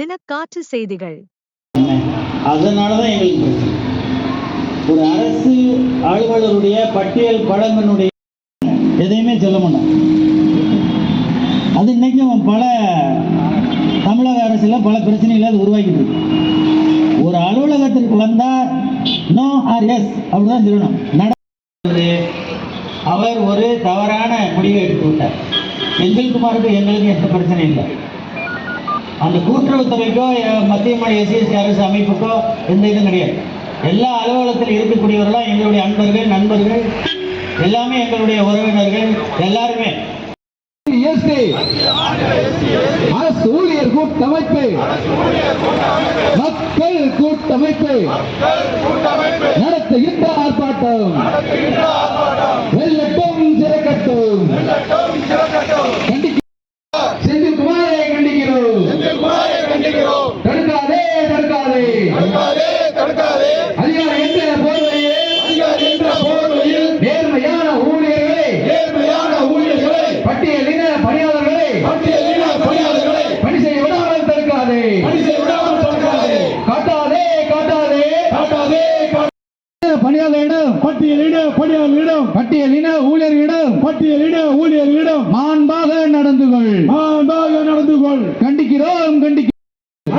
தினக்காற்று செய்திகள். அதனால தான் எங்களுக்கு ஒரு அரசு அலுவலருடைய பட்டியல் பழங்கனுடைய எதையுமே சொல்ல மாட்டான். அது இன்னைக்கும் பல தமிழக அரசில் பல பிரச்சனைகளை அது உருவாக்கிட்டு இருக்கு. ஒரு அலுவலகத்திற்கு வந்தால் நோ ஆர் எஸ் அப்படிதான் சொல்லணும். நட அவர் ஒரு தவறான முடிவை எடுத்து விட்டார். செந்தில்குமாருக்கு எங்களுக்கு எந்த பிரச்சனையும் இல்லை. அந்த கூட்டுறவுத்துறைக்கோ மத்திய மாநில எஸ்சிஎஸ்டி அரசு அமைப்புக்கோ எந்த இதுவும் கிடையாது. எல்லா அலுவலகத்தில் இருக்கக்கூடியவர்களும் எங்களுடைய அன்பர்கள் நண்பர்கள் எல்லாமே எங்களுடைய உறவினர்கள் எல்லாருமே. அரசு ஊழியர் கூட்டமைப்பு மக்கள் கூட்டமைப்பு நடத்துகின்ற ஆர்ப்பாட்டம். தடுக்காதே தடுக்காதே. அதிகாரி என்ற போர்வையில் நேர்மையான ஊழியர்களை பட்டியலின பணியாளர்களை பணி செய்ய விடாமல் தடுக்காதே. காட்டாதே காட்டாதே. பணியாளரிடம் பட்டியலிட பணியாளர்களிடம் பட்டியலின ஊழியர்களிடம் பட்டியலிட ஊழியர்களிடம் மாண்பாக நடந்து கொள் மாண்பாக நடந்து கொள் கண்டிக்கிறோம் கண்டிக்கிறோம்.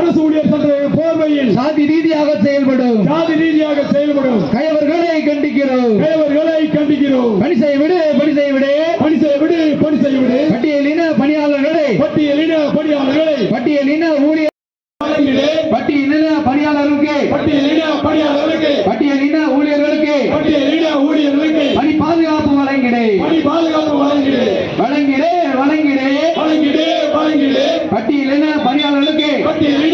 அரசு ஊழியர் போர்வையில் சாதி ரீதியாக செயல்படும். சாதி ரீதியாக செயல்படும். கயவர்களை கண்டிக்கிறோம். தேவர்களை கண்டிக்கிறோம். பணி செய்ய விடு பணி செய்ய விடு. பணி செய்ய விடு பணி செய்ய விடு பட்டியலின பணியாளர்களை. பட்டியலிட பணியாளர்களை. பட்டியலின ஊழியர் வழங்கிடு பட்டியலின பணியாளர்களுக்கு. பணியாளர்களுக்கு. பட்டியலின ஊழியர்களுக்கு. ஊழியர்களுக்கு. பணி பாதுகாப்பு வழங்கிடு. பணி பாதுகாப்பு வழங்கிடு. வழங்கிடு வழங்கிடு. வழங்கிடு வழங்கிடு. பட்டியலின பணியாளர்களுக்கு. பட்டியலிட